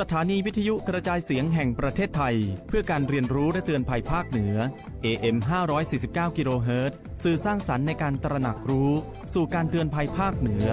สถานีวิทยุกระจายเสียงแห่งประเทศไทย เพื่อการเรียนรู้และเตือนภัยภาคเหนือ AM 549กิโลเฮิรตซ์สื่อสร้างสรรค์ในการตระหนักรู้ สู่การเตือนภัยภาคเหนือ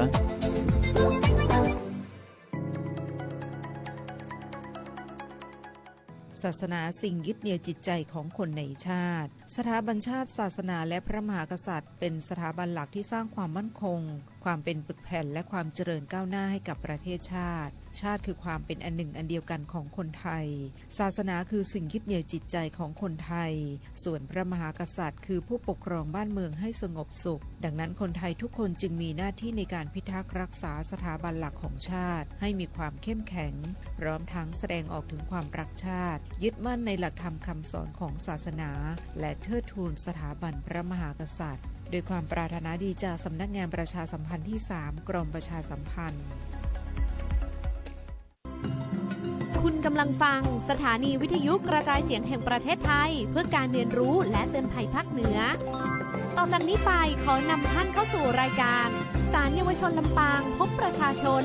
ศาสนาสิ่งยึดเหนี่ยวจิตใจของคนในชาติ สถาบันชาติศาสนาและพระมหากษัตริย์ เป็นสถาบันหลักที่สร้างความมั่นคง ความเป็นปึกแผ่นและความเจริญก้าวหน้าให้กับประเทศชาติ ชาติคือความเป็นอันหนึ่งอันเดียวกันของคนไทย ศาสนาคือสิ่งยึดเหนี่ยวจิตใจของคนไทย ส่วนพระมหากษัตริย์ คือผู้ปกครองบ้านเมืองให้สงบสุข ดังนั้นคนไทยทุกคนจึงมีหน้าที่ในการพิทักษ์รักษาสถาบันหลักของชาติ ให้มีความเข้มแข็ง พร้อมทั้งแสดงออกถึงความรักชาติ ยึดมั่นในหลักธรรมคำสอนของศาสนา และเทิดทูนสถาบันพระมหากษัตริย์โดยความปรารถนาดีจากสำนักงานประชาสัมพันธ์ที่ 3 กรมประชาสัมพันธ์ กำลังฟัง สถานีวิทยุกระจายเสียงแห่งประเทศไทย เพื่อการเรียนรู้และเตือนภัยภาคเหนือ ต่อจากนี้ไปขอนำท่านเข้าสู่รายการ สารเยาวชนลำปางพบประชาชน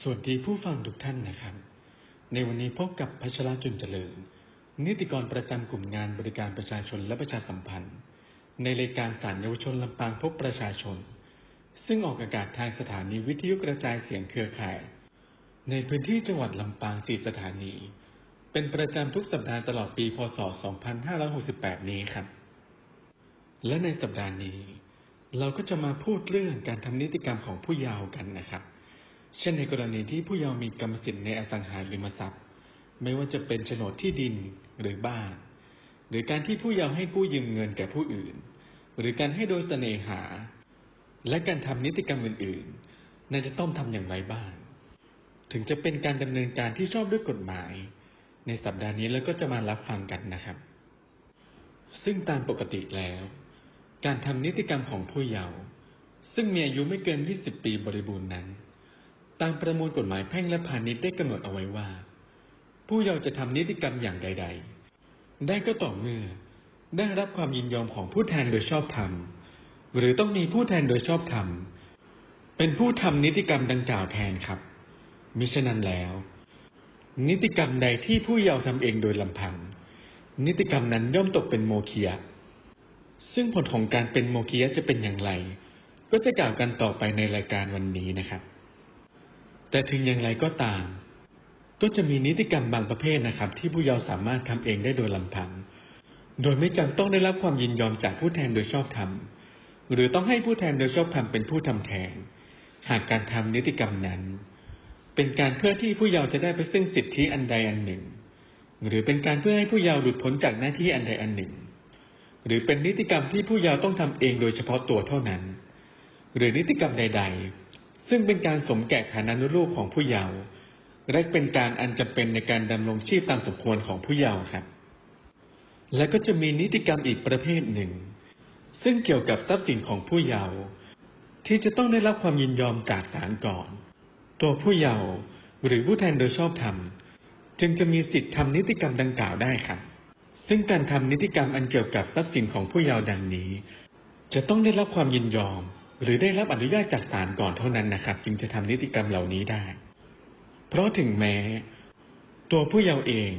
สวัสดีผู้ฟังทุกท่านนะครับ ในวันนี้พบกับพัชรจุนเจริญ นิติกรประจำกลุ่มงานบริการประชาชนและประชาสัมพันธ์ ในรายการสารเยาวชนลำปางพบประชาชน ซึ่งออกอากาศทางสถานีวิทยุกระจายเสียงเครือข่าย ในพื้นที่จังหวัดลำปางสี่สถานี เป็นประจำทุกสัปดาห์ตลอดปี พศ 2568 นี้ครับ และในสัปดาห์นี้ เราก็จะมาพูดเรื่องการทำนิติกรรมของผู้เยาว์กันนะครับ เช่นในกรณีที่ผู้เยาว์มีกรรมสิทธิ์ในอสังหาริมทรัพย์ ไม่ว่าจะเป็นโฉนดที่ดินหรือบ้าน หรือการที่ผู้เยาว์ให้กู้ยืมเงินแก่ผู้อื่น หรือการให้โดยเสน่หา และการทำนิติกรรมอื่นๆนั่นจะต้องทำอย่างไรบ้าง ถึงจะเป็นการดำเนินการที่ชอบด้วยกฎหมาย ในสัปดาห์นี้เราก็จะมารับฟังกันนะครับ ซึ่งตามปกติแล้ว การทำนิติกรรมของผู้เยาว์ซึ่งมีอายุไม่เกิน 20 ปีบริบูรณ์นั้น ตามประมวลกฎหมายแพ่งและพาณิชย์ได้กำหนดเอาไว้ว่า ผู้เยาว์จะทำนิติกรรมอย่างใด ๆ ได้ก็ต่อเมื่อได้รับความยินยอมของผู้แทนโดยชอบธรรม หรือต้องมีผู้แทนโดยชอบธรรม เป็นผู้ทำนิติกรรมดังกล่าวแทนครับ มิฉะนั้นแล้ว นิติกรรมใดที่ผู้เยาว์ทำเองโดยลำพัง นิติกรรมนั้นย่อมตกเป็นโมฆะซึ่งผลของการเป็นโมฆะจะเป็นอย่างไร ก็จะกล่าวกันต่อไปในรายการวันนี้นะครับ แต่ถึงอย่างไรก็ตาม ก็จะมีนิติกรรมบางประเภทนะครับ ที่ผู้เยาว์สามารถทำเองได้โดยลำพัง โดยไม่จำต้องได้รับความยินยอมจากผู้แทนโดยชอบธรรมหรือต้องให้ผู้แทนโดยชอบธรรมเป็นผู้ทำแทน หากการทำนิติกรรมนั้น เป็นการเพื่อที่ผู้เยาว์จะได้ไปซึ่งสิทธิอันใดอันหนึ่ง หรือเป็นการเพื่อให้ผู้เยาว์หลุดพ้นจากหน้าที่อันใดอันหนึ่ง หรือเป็นนิติกรรมที่ผู้เยาว์ต้องทำเองโดยเฉพาะตัวเท่านั้น หรือนิติกรรมใด ๆ ซึ่งเป็นการสมแก่ฐานานุรูปของผู้เยาว์และเป็นการอันจำเป็นในการดำรงชีพตามสมควรของผู้เยาว์ครับ และก็จะมีนิติกรรมอีกประเภทหนึ่ง ซึ่งเกี่ยวกับทรัพย์สินของผู้เยาว์ที่จะต้องได้รับความยินยอมจากศาลก่อน ตัวผู้เยาว์หรือผู้แทนโดยชอบธรรม จึงจะมีสิทธิทำนิติกรรมดังกล่าวได้ครับ ซึ่งการทำนิติกรรมอันเกี่ยวกับทรัพย์สินของผู้เยาว์ดังนี้ จะต้องได้รับความยินยอม หรือได้รับอนุญาตจากศาลก่อนเท่านั้นนะครับ จึงจะทำนิติกรรมเหล่านี้ได้ เพราะถึงแม้ ตัวผู้เยาว์เอง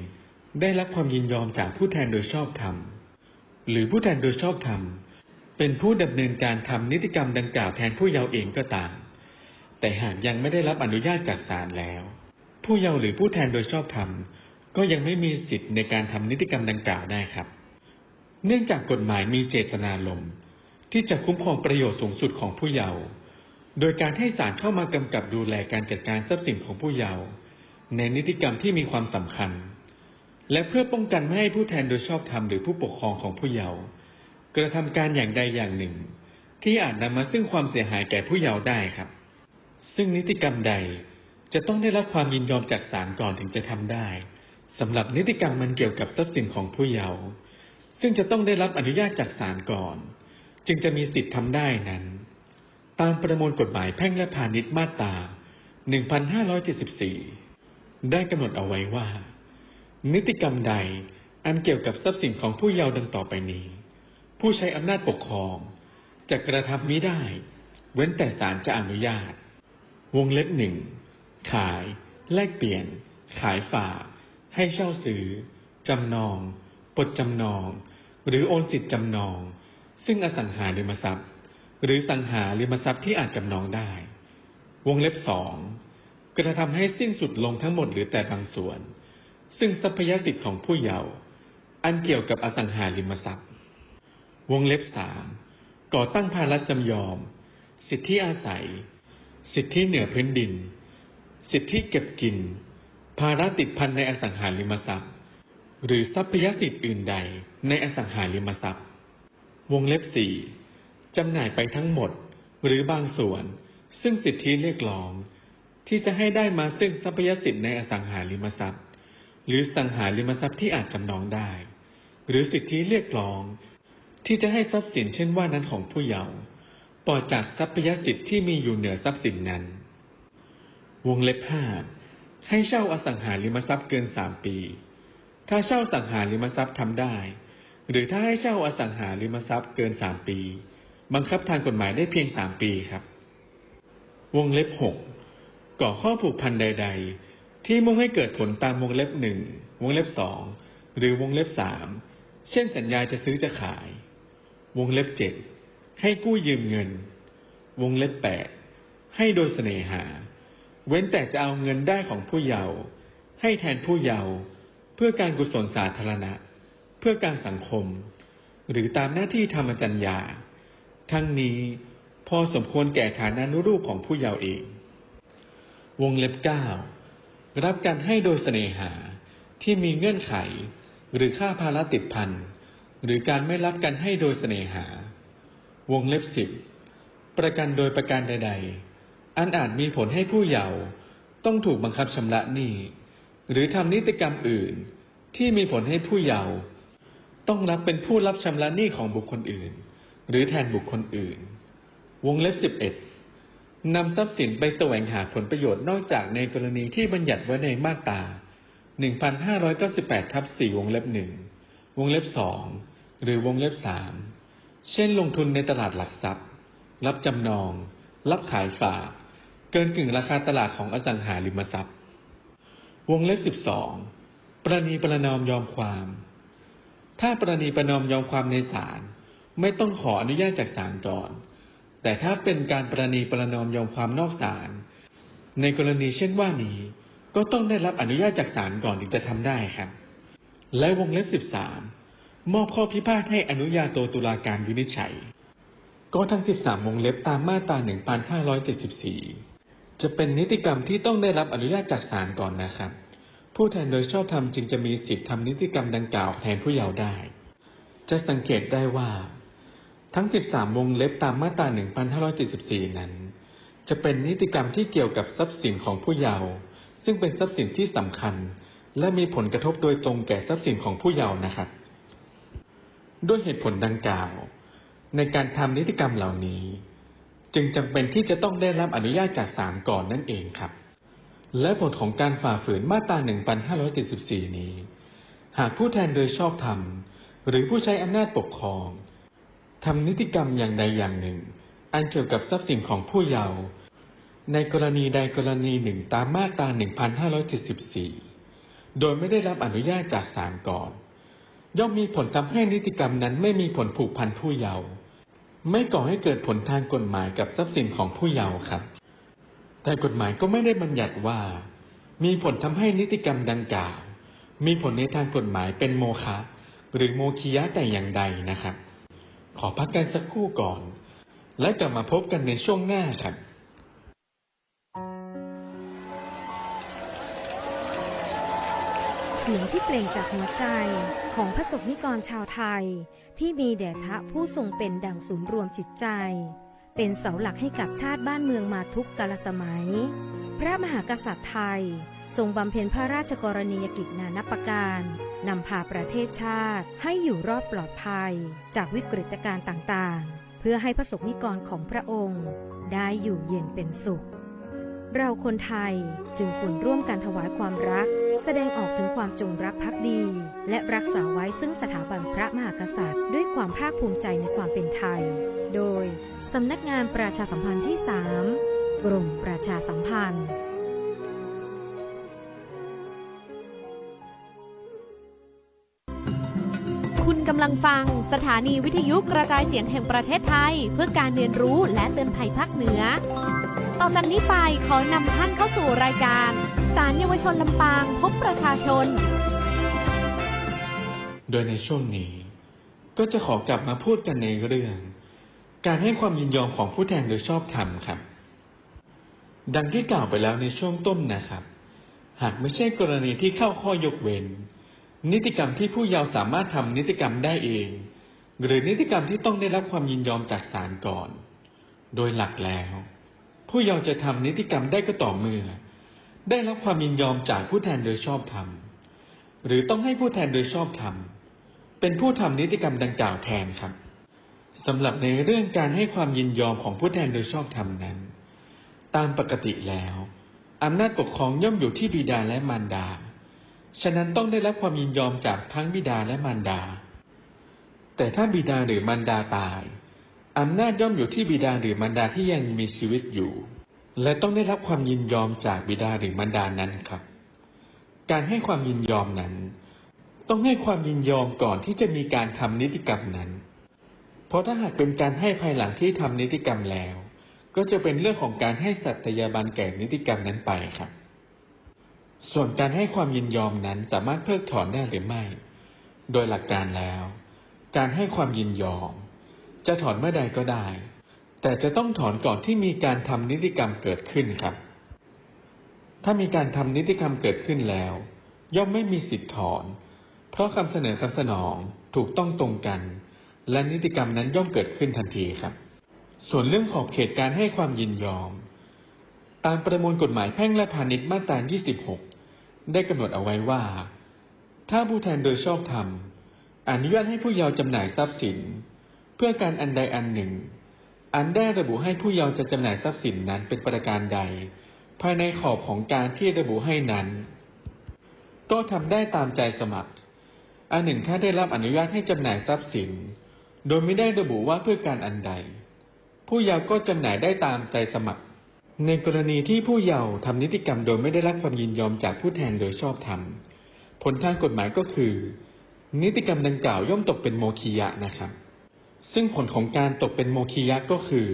ได้รับความยินยอมจากผู้แทนโดยชอบธรรม หรือผู้แทนโดยชอบธรรม เป็นผู้ดำเนินการทำนิติกรรมดังกล่าวแทนผู้เยาว์เองก็ตาม แต่หากยังไม่ได้รับอนุญาตจากศาลแล้ว ผู้เยาว์หรือผู้แทนโดยชอบธรรม ก็ยังไม่มีสิทธิ์ในการทำนิติกรรมดังกล่าวได้ครับ เนื่องจากกฎหมายมีเจตนารมณ์ที่จะคุ้มครองประโยชน์สูงสุดของผู้เยาว์โดยการให้ศาลเข้ามากำกับดูแลการจัดการทรัพย์สินของผู้เยาว์ในนิติกรรมที่มีความสำคัญ และเพื่อป้องกันไม่ให้ผู้แทนโดยชอบธรรมหรือผู้ปกครองของผู้เยาว์กระทำการอย่างใดอย่างหนึ่ง ที่อาจนำมาซึ่งความเสียหายแก่ผู้เยาว์ได้ครับ ซึ่งนิติกรรมใดจะต้องได้รับความยินยอมจากศาลก่อนถึงจะทำได้สำหรับนิติกรรมมันเกี่ยวกับทรัพย์สินของผู้เยาว์ซึ่งจะต้องได้รับอนุญาตจากศาลก่อน จึงจะมีสิทธิ์ทำได้นั้น ตามประมวลกฎหมายแพ่งและพาณิชย์มาตรา 1574 ได้กำหนดเอาไว้ว่า นิติกรรมใดอันเกี่ยวกับทรัพย์สินของผู้เยาว์ดังต่อไปนี้ ผู้ใช้อำนาจปกครองจะกระทำมิได้ เว้นแต่ศาลจะอนุญาต วงเล็บหนึ่งขาย แลกเปลี่ยน ขายฝาก ให้เช่าซื้อ จำนอง ปลดจำนอง หรือโอนสิทธิ์จำนอง ซึ่งอสังหาริมทรัพย์ หรือสังหาริมทรัพย์ที่อาจจำนองได้ วงเล็บสองกระทำให้สิ้นสุดลงทั้งหมดหรือแต่บางส่วน ซึ่งทรัพยสิทธิ์ของผู้เยาว์อันเกี่ยวกับอสังหาริมทรัพย์ วงเล็บสามก่อตั้งภาระจำยอม สิทธิอาศัย สิทธิเหนือพื้นดิน สิทธิเก็บกิน ภาระติดพันในอสังหาริมทรัพย์ หรือทรัพยสิทธิ์อื่นใดในอสังหาริมทรัพย์ วงเล็บสี่จำหน่ายไปทั้งหมดหรือบางส่วน ซึ่งสิทธิเรียกร้อง ที่จะให้ได้มาซึ่งทรัพยสิทธิ์ในอสังหาริมทรัพย์ หรือสังหาริมทรัพย์ที่อาจจำนองได้ หรือสิทธิเรียกร้อง ที่จะให้ทรัพย์สินเช่นว่านั้นของผู้เยาว์ ปลอจากทรัพยสิทธิ์ที่มีอยู่เหนือทรัพย์สินนั้น วงเล็บห้าให้เช่าอสังหาริมทรัพย์เกินสามปี ถ้าเช่าสังหาริมทรัพย์ทำได้ หรือถ้าให้เช่าอสังหาริมทรัพย์เกินสามปี บังคับทางกฎหมายได้เพียงสามปีครับ วงเล็บหกก่อข้อผูกพันใด ๆ ที่มุ่งให้เกิดผลตามวงเล็บหนึ่งวงเล็บสองหรือวงเล็บสามเช่นสัญญาจะซื้อจะขาย วงเล็บเจ็ด ให้กู้ยืมเงิน วงเล็บแปดให้โดยเสน่หา เว้นแต่จะเอาเงินได้ของผู้เยาว์ให้แทนผู้เยาว์เพื่อการกุศลสาธารณะ เพื่อการสังคม หรือตามหน้าที่ธรรมจัญญา ทั้งนี้พอสมควรแก่ฐานานุรูปของผู้เยาว์เอง วงเล็บเก้ารับการให้โดยเสน่หาที่มีเงื่อนไข หรือค่าภาระติดพันหรือการไม่รับการให้โดยเสน่หา วงเล็บสิบประกันโดยประการใด ๆ อันอาจมีผลให้ผู้เยาว์ต้องถูกบังคับชำระหนี้หรือทำนิติกรรมอื่นที่มีผลให้ผู้เยาว์ต้องรับเป็นผู้รับชำระหนี้ของบุคคลอื่น หรือแทนบุคคลอื่น วงเล็บสิบเอ็ดนำทรัพย์สินไปแสวงหาผลประโยชน์นอกจากในกรณีที่บัญญัติไว้ในมาตรา 1598 ทับ 4 วงเล็บหนึ่งวงเล็บสองหรือวงเล็บสาม เช่นลงทุนในตลาดหลักทรัพย์ รับจำนอง รับขายฝาก เกินกึ่งราคาตลาดของอสังหาริมทรัพย์ วงเล็บสิบสองประนีประนอมยอมความ ถ้าประนีประนอมยอมความในศาลไม่ต้องขออนุญาตจากศาลก่อน แต่ถ้าเป็นการประนีประนอมยอมความนอกศาล ในกรณีเช่นว่านี้ ก็ต้องได้รับอนุญาตจากศาลก่อนถึงจะทำได้ครับ และวงเล็บสิบสา มอบข้อพิพาทให้อนุญาโตตุลาการวินิจฉัย ก็ทั้ง 13 วงเล็บตามมาตรา 1574 จะเป็นนิติกรรมที่ต้องได้รับอนุญาตจากศาลก่อนนะครับ ผู้แทนโดยชอบธรรมจึงจะมีสิทธิทำนิติกรรมดังกล่าวแทนผู้เยาว์ได้ จะสังเกตได้ว่า ทั้ง 13 วงเล็บตามมาตรา 1574 นั้น จะเป็นนิติกรรมที่เกี่ยวกับทรัพย์สินของผู้เยาว์ซึ่งเป็นทรัพย์สินที่สำคัญ และมีผลกระทบโดยตรงแก่ทรัพย์สินของผู้เยาว์นะครับ ด้วยเหตุผลดังกล่าว ในการทำนิติกรรมเหล่านี้ จึงจำเป็นที่จะต้องได้รับอนุญาตจากศาลก่อนนั่นเองครับ และผลของการฝ่าฝืนมาตรา 1574 นี้ หากผู้แทนโดยชอบธรรม หรือผู้ใช้อำนาจปกครองทำนิติกรรมอย่างใดอย่างหนึ่ง อันเกี่ยวกับทรัพย์สินของผู้เยาว์ในกรณีใดกรณีหนึ่งตามมาตรา 1574 โดยไม่ได้รับอนุญาตจากศาลก่อน ย่อมมีผลทำให้นิติกรรมนั้นไม่มีผลผูกพันผู้เยาว์ไม่ก่อให้เกิดผลทางกฎหมายกับทรัพย์สินของผู้เยาว์ครับ แต่กฎหมายก็ไม่ได้บัญญัติว่า มีผลทำให้นิติกรรมดังกล่าว มีผลในทางกฎหมายเป็นโมฆะหรือโมคียะแต่อย่างใดนะครับ ขอพักกันสักครู่ก่อน และกลับมาพบกันในช่วงหน้าครับ สียงที่เปล่งจากหัวใจของพระสงฆ์นิกรชาวไทย ที่มีแด่ทะผู้ทรงเป็นดั่งศูนย์รวมจิตใจ เป็นเสาหลักให้กับชาติบ้านเมืองมาทุกกาลสมัย พระมหากษัตริย์ไทย ทรงบำเพ็ญพระราชกรณียกิจนานับประการนำพาประเทศชาติให้อยู่รอดปลอดภัย จากวิกฤตการณ์ต่างๆ เพื่อให้พระสงฆ์นิกรของพระองค์ ได้อยู่เย็นเป็นสุข เราคนไทยจึงควรร่วมกันถวายความรัก แสดงออกถึงความจงรักภักดี และรักษาไว้ซึ่งสถาบันพระมหากษัตริย์ ด้วยความภาคภูมิใจในความเป็นไทย โดยสำนักงานประชาสัมพันธ์ที่ 3 กรมประชาสัมพันธ์คุณกำลังฟัง สถานีวิทยุกระจายเสียงแห่งประเทศไทย เพื่อการเรียนรู้และเตือนภัยภาคเหนือ ต่อจากนี้ไปขอนำท่านเข้าสู่รายการ สารเยาวชนลำปางพบประชาชน โดยในช่วงนี้ ก็จะขอกลับมาพูดกันในเรื่อง การให้ความยินยอมของผู้แทนโดยชอบธรรมครับ ดังที่กล่าวไปแล้วในช่วงต้นนะครับ หากไม่ใช่กรณีที่เข้าข้อยกเว้น นิติกรรมที่ผู้เยาว์สามารถทำนิติกรรมได้เอง หรือนิติกรรมที่ต้องได้รับความยินยอมจากศาลก่อน โดยหลักแล้ว ผู้เยาว์จะทำนิติกรรมได้ก็ต่อเมื่อ ได้รับความยินยอมจากผู้แทนโดยชอบธรรม หรือต้องให้ผู้แทนโดยชอบธรรม เป็นผู้ทำนิติกรรมดังกล่าวแทนครับสำหรับในเรื่องการให้ความยินยอมของผู้แทนโดยชอบธรรมนั้น ตามปกติแล้วอำนาจปกครองย่อมอยู่ที่บิดาและมารดา ฉะนั้นต้องได้รับความยินยอมจากทั้งบิดาและมารดา แต่ถ้าบิดาหรือมารดาตายอำนาจย่อมอยู่ที่บิดาหรือมารดาที่ยังมีชีวิตอยู่ และต้องได้รับความยินยอมจากบิดาหรือมารดานั้นครับ การให้ความยินยอมนั้น ต้องให้ความยินยอมก่อนที่จะมีการทำนิติกรรมนั้น เพราะถ้าหากเป็นการให้ภายหลังที่ทำนิติกรรมแล้ว ก็จะเป็นเรื่องของการให้สัตยาบันแก่นิติกรรมนั้นไปครับ ส่วนการให้ความยินยอมนั้นสามารถเพิกถอนได้หรือไม่ โดยหลักการแล้ว การให้ความยินยอม จะถอนเมื่อใดก็ได้ แต่จะต้องถอนก่อนที่มีการทำนิติกรรมเกิดขึ้นครับ ถ้ามีการทำนิติกรรมเกิดขึ้นแล้ว ย่อมไม่มีสิทธิ์ถอน เพราะคำเสนอคำสนองถูกต้องตรงกัน และนิติกรรมนั้นย่อมเกิดขึ้นทันทีครับ ส่วนเรื่องขอบเขตการให้ความยินยอม ตามประมวลกฎหมายแพ่งและพาณิชย์มาตรา 26 ได้กำหนดเอาไว้ว่า ถ้าผู้แทนโดยชอบธรรมอนุญาตให้ผู้เยาว์จำหน่ายทรัพย์สิน เพื่อการอันใดอันหนึ่ง อันได้ระบุให้ผู้เยาว์จะจำหน่ายทรัพย์สินนั้นเป็นประการใด ภายในขอบของการที่ระบุให้นั้น ก็ทำได้ตามใจสมัคร อันหนึ่งถ้าได้รับอนุญาตให้จำหน่ายทรัพย์สิน โดยไม่ได้ระบุว่าเพื่อการอันใด ผู้เยาว์ก็จำหน่ายได้ตามใจสมัคร ในกรณีที่ผู้เยาว์ทำนิติกรรมโดยไม่ได้รับความยินยอมจากผู้แทนโดยชอบธรรมผลทางกฎหมายก็คือ นิติกรรมดังกล่าวย่อมตกเป็นโมคียะนะครับ ซึ่งผลของการตกเป็นโมคียะก็คือ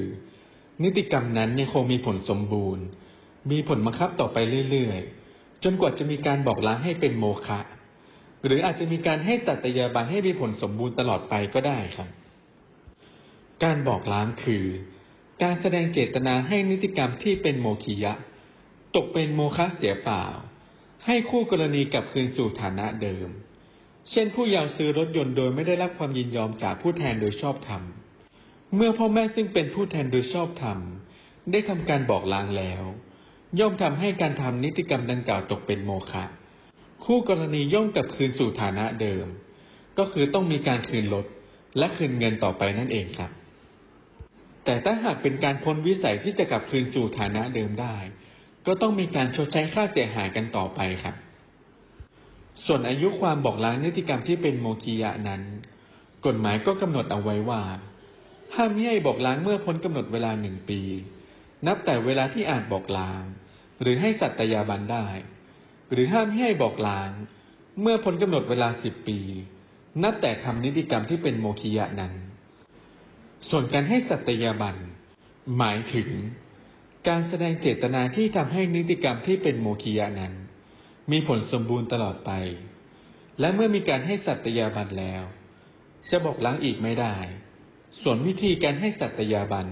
นิติกรรมนั้นยังคงมีผลสมบูรณ์ มีผลบังคับต่อไปเรื่อยๆ จนกว่าจะมีการบอกล้างให้เป็นโมฆะหรืออาจจะมีการให้สัตยาบันให้มีผลสมบูรณ์ตลอดไปก็ได้ครับ การบอกล้างคือ การแสดงเจตนาให้นิติกรรมที่เป็นโมคียะ ตกเป็นโมฆะเสียเปล่า ให้คู่กรณีกลับคืนสู่ฐานะเดิม เช่นผู้เยาว์ซื้อรถยนต์โดยไม่ได้รับความยินยอมจากผู้แทนโดยชอบธรรม เมื่อพ่อแม่ซึ่งเป็นผู้แทนโดยชอบธรรม ได้ทำการบอกลางแล้ว ย่อมทำให้การทำนิติกรรมดังกล่าวตกเป็นโมฆะคู่กรณีย่อมกลับคืนสู่ฐานะเดิม ก็คือต้องมีการคืนรถและคืนเงินต่อไปนั่นเองครับ แต่ถ้าหากเป็นการพ้นวิสัยที่จะกลับคืนสู่ฐานะเดิมได้ ก็ต้องมีการชดใช้ค่าเสียหายกันต่อไปครับ ส่วนอายุความบอกล้างนิติกรรมที่เป็นโมคียะนั้น กฎหมายก็กำหนดเอาไว้ว่า ห้ามมิให้บอกล้างเมื่อพ้นกำหนดเวลาหนึ่งปี นับแต่เวลาที่อาจบอกล้าง หรือให้สัตยาบันได้ หรือห้ามมิให้บอกล้าง เมื่อพ้นกำหนดเวลาสิบปี นับแต่ทำนิติกรรมที่เป็นโมคียะนั้น ส่วนการให้สัตยาบันหมายถึง การแสดงเจตนาที่ทำให้นิติกรรมที่เป็นโมคียะนั้น มีผลสมบูรณ์ตลอดไป และเมื่อมีการให้สัตยาบันแล้ว จะบอกล้างอีกไม่ได้ ส่วนวิธีการให้สัตยาบัน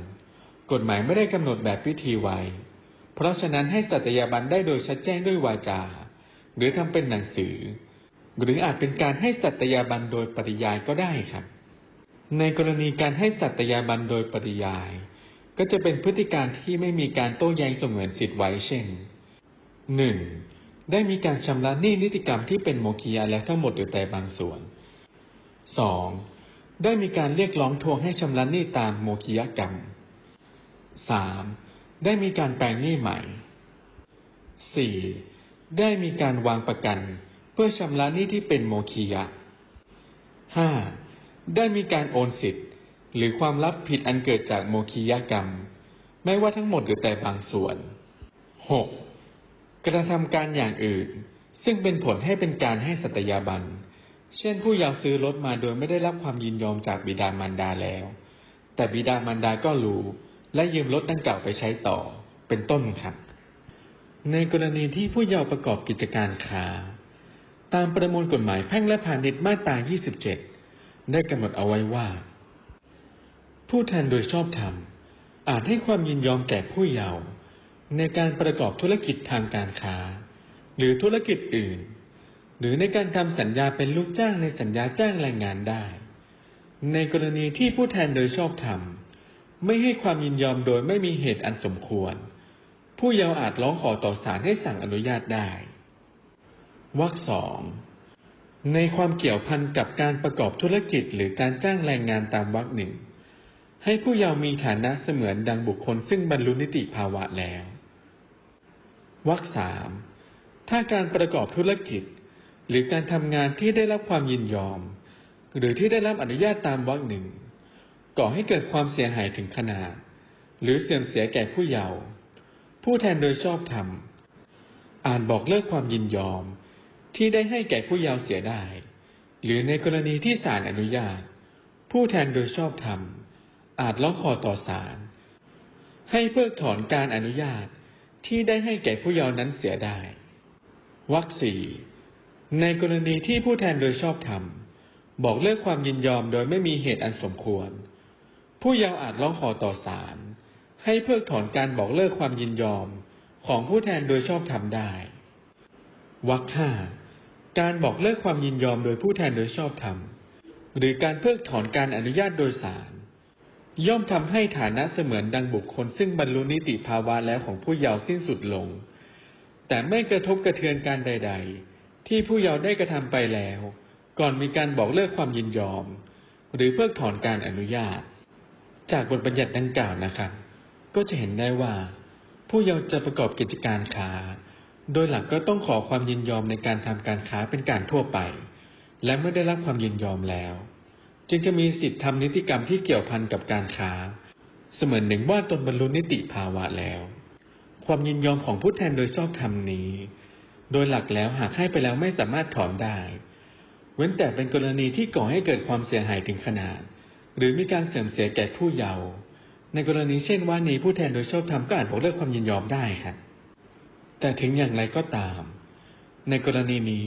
กฎหมายไม่ได้กำหนดแบบวิธีไว้ เพราะฉะนั้นให้สัตยาบันได้โดยชัดแจ้งด้วยวาจา หรือทำเป็นหนังสือ หรืออาจเป็นการให้สัตยาบันโดยปริยายก็ได้ครับ ในกรณีการให้สัตยาบันโดยปริยาย ก็จะเป็นพฤติการที่ไม่มีการโต้แย้งสงวนสิทธิ์ไว้เช่นหนึ่ง ได้มีการชำระหนี้นิติกรรมที่เป็นโมคียะแล้วทั้งหมดหรือแต่บางส่วนสองได้มีการเรียกร้องทวงให้ชำระหนี้ตามโมคียกรรมสามได้มีการแปลงหนี้ใหม่สี่ได้มีการวางประกัน เพื่อชำระหนี้ที่เป็นโมคียะห้าได้มีการโอนสิทธิ์ หรือความรับผิดอันเกิดจากโมคียกรรม ไม่ว่าทั้งหมดหรือแต่บางส่วนห กระทำการอย่างอื่น ซึ่งเป็นผลให้เป็นการให้สัตยาบัน เช่นผู้ยาวซื้อรถมาโดยไม่ได้รับความยินยอมจากบิดามารดาแล้ว แต่บิดามารดาก็รู้ และยืมรถดังกล่าวไปใช้ต่อ เป็นต้นครับในกรณีที่ผู้เยาว์ประกอบกิจการค้า ตามประมวลกฎหมายแพ่งและพาณิชย์มาตรา 27 ได้กำหนดเอาไว้ว่า ผู้แทนโดยชอบธรรมอาจให้ความยินยอมแก่ผู้เยาว์ ในการประกอบธุรกิจทางการค้า หรือธุรกิจอื่น หรือในการทำสัญญาเป็นลูกจ้างในสัญญาจ้างแรงงานได้ ในกรณีที่ผู้แทนโดยชอบธรรมไม่ให้ความยินยอมโดยไม่มีเหตุอันสมควร ผู้เยาว์อาจร้องขอต่อศาลให้สั่งอนุญาตได้วรรคสองในความเกี่ยวพันกับการประกอบธุรกิจหรือการจ้างแรงงานตามวรรคหนึ่งให้ผู้เยาว์มีฐานะเสมือนดังบุคคลซึ่งบรรลุนิติภาวะแล้ว วรรคสามถ้าการประกอบธุรกิจ หรือการทำงานที่ได้รับความยินยอม หรือที่ได้รับอนุญาตตามวรรคหนึ่งก่อให้เกิดความเสียหายถึงขนาด หรือเสื่อมเสียแก่ผู้เยาว์ผู้แทนโดยชอบธรรมอาจบอกเลิกความยินยอม ที่ได้ให้แก่ผู้เยาว์เสียได้ หรือในกรณีที่ศาลอนุญาต ผู้แทนโดยชอบธรรมอาจร้องขอต่อศาลให้เพิกถอนการอนุญาต ที่ได้ให้แก่ผู้เยาว์นั้นเสียได้วรรคสี่ในกรณีที่ผู้แทนโดยชอบธรรม บอกเลิกความยินยอมโดยไม่มีเหตุอันสมควร ผู้เยาว์อาจร้องขอต่อศาลให้เพิกถอนการบอกเลิกความยินยอมของผู้แทนโดยชอบธรรมได้วรรคห้าการบอกเลิกความยินยอมโดยผู้แทนโดยชอบธรรม หรือการเพิกถอนการอนุญาตโดยศาล ย่อมทำให้ฐานะเสมือนดังบุคคลซึ่งบรรลุนิติภาวะแล้วของผู้เยาว์สิ้นสุดลง แต่ไม่กระทบกระเทือนการใด ๆ ที่ผู้เยาว์ได้กระทำไปแล้ว ก่อนมีการบอกเลิกความยินยอม หรือเพิกถอนการอนุญาต จากบทบัญญัติดังกล่าวนะครับ ก็จะเห็นได้ว่า ผู้เยาว์จะประกอบกิจการค้า โดยหลักก็ต้องขอความยินยอมในการทำการค้าเป็นการทั่วไป และเมื่อได้รับความยินยอมแล้ว จึงจะมีสิทธิทำนิติกรรมที่เกี่ยวพันกับการค้า เสมือนหนึ่งว่าตนบรรลุนิติภาวะแล้ว ความยินยอมของผู้แทนโดยชอบธรรมนี้ โดยหลักแล้วหากให้ไปแล้วไม่สามารถถอนได้ เว้นแต่เป็นกรณีที่ก่อให้เกิดความเสียหายถึงขนาด หรือมีการเสื่อมเสียแก่ผู้เยาว์ในกรณีเช่นว่านี้ผู้แทนโดยชอบธรรมก็อาจบอกเลิกความยินยอมได้ครับแต่ถึงอย่างไรก็ตาม ในกรณีนี้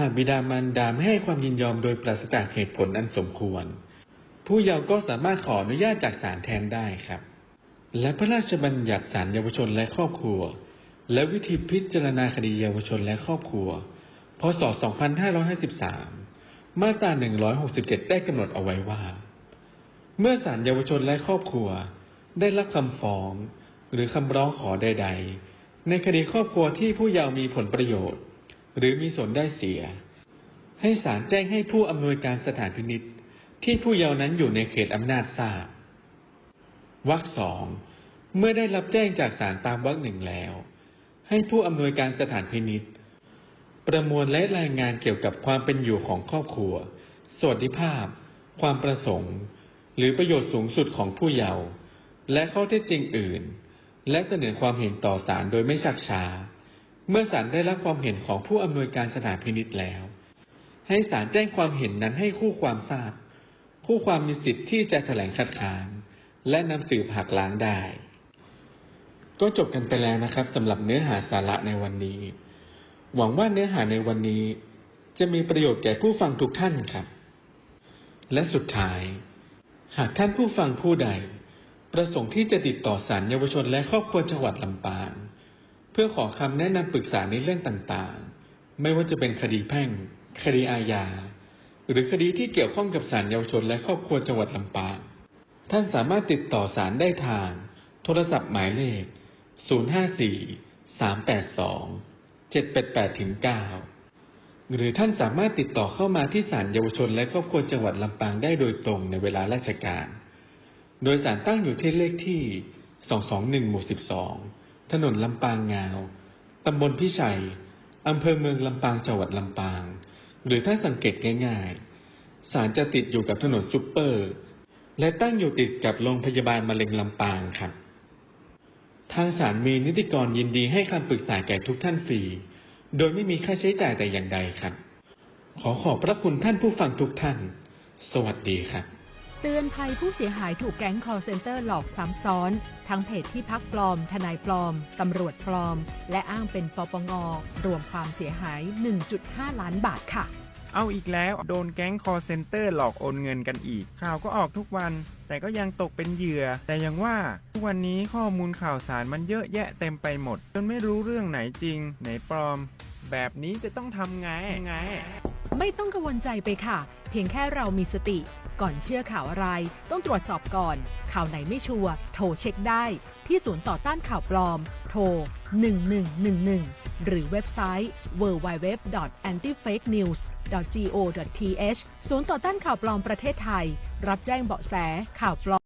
หากบิดามารดาไม่ให้ความยินยอมโดยปราศจากเหตุผลอันสมควร ผู้เยาว์ก็สามารถขออนุญาตจากศาลแทนได้ครับ และพระราชบัญญัติศาลเยาวชนและครอบครัว และวิธีพิจารณาคดีเยาวชนและครอบครัว พศ 2553 มาตรา 167 ได้กำหนดเอาไว้ว่า เมื่อศาลเยาวชนและครอบครัว ได้รับคำฟ้อง หรือคำร้องขอใด ๆ ในคดีครอบครัวที่ผู้เยาว์มีผลประโยชน์ หรือมีส่วนได้เสีย ให้ศาลแจ้งให้ผู้อำนวยการสถานพินิษที่ผู้เยาว์นั้นอยู่ในเขตอำนาจทราบวรรคสองเมื่อได้รับแจ้งจากศาลตามวรรคหนึ่งแล้ว ให้ผู้อำนวยการสถานพินิษประมวลและรายงานเกี่ยวกับความเป็นอยู่ของครอบครัว สวัสดิภาพ ความประสงค์ หรือประโยชน์สูงสุดของผู้เยาว์และข้อเท็จจริงอื่น และเสนอความเห็นต่อศาลโดยไม่ชักช้า เมื่อศาลได้รับความเห็นของผู้อำนวยการสถานพินิษแล้ว ให้ศาลแจ้งความเห็นนั้นให้คู่ความทราบ คู่ความมีสิทธิ์ที่จะแถลงคัดค้าน และนำสืบหักล้างได้ ก็จบกันไปแล้วนะครับสำหรับเนื้อหาสาระในวันนี้ หวังว่าเนื้อหาในวันนี้ จะมีประโยชน์แก่ผู้ฟังทุกท่านครับ และสุดท้าย หากท่านผู้ฟังผู้ใด ประสงค์ที่จะติดต่อศาลเยาวชนและครอบครัวจังหวัดลำปาง เพื่อขอคำแนะนำปรึกษาในเรื่องต่างๆ ไม่ว่าจะเป็นคดีแพ่ง คดีอาญา หรือคดีที่เกี่ยวข้องกับศาลเยาวชนและครอบครัวจังหวัดลำปาง ท่านสามารถติดต่อศาลได้ทาง โทรศัพท์หมายเลข 054 382 788 9 หรือท่านสามารถติดต่อเข้ามาที่ศาลเยาวชนและครอบครัวจังหวัดลำปางได้โดยตรงในเวลาราชการ โดยศาลตั้งอยู่ที่เลขที่ 221 หมู่ 12 ถนนลำปางงาว ตำบลพิชัย อำเภอเมืองลำปางจังหวัดลำปาง หรือถ้าสังเกตง่ายๆศาลจะติดอยู่กับถนนซุปเปอร์ และตั้งอยู่ติดกับโรงพยาบาลมะเร็งลำปางครับ ทางศาลมีนิติกรยินดีให้คำปรึกษาแก่ทุกท่านฟรี โดยไม่มีค่าใช้จ่ายแต่อย่างใดครับ ขอขอบพระคุณท่านผู้ฟังทุกท่าน สวัสดีครับ เตือนภัยผู้เสียหายถูกแก๊ง call center หลอกซ้ำซ้อน ทั้งเพจที่พักปลอม ทนายปลอม ตำรวจปลอม และอ้างเป็นปปงรวมความเสียหาย 1.5 ล้านบาทค่ะ เอาอีกแล้วโดนแก๊งคอร์เซนเตอร์หลอกโอนเงินกันอีก ข่าวก็ออกทุกวัน แต่ก็ยังตกเป็นเหยื่อ แต่ยังว่า ทุกวันนี้ข้อมูลข่าวสารมันเยอะแยะเต็มไปหมด จนไม่รู้เรื่องไหนจริง ไหนปลอม แบบนี้จะต้องทำไงไง ไม่ต้องกังวลใจไปค่ะ เพียงแค่เรามีสติ ก่อนเชื่อข่าวอะไร ต้องตรวจสอบก่อน ข่าวไหนไม่ชัวร์โทรเช็คได้ ที่ศูนย์ต่อต้านข่าวปลอม โทร 1111 หรือเว็บไซต์ www.antifakenews.go.th ศูนย์ต่อต้านข่าวปลอมประเทศไทย รับแจ้งเบาะแสข่าวปลอม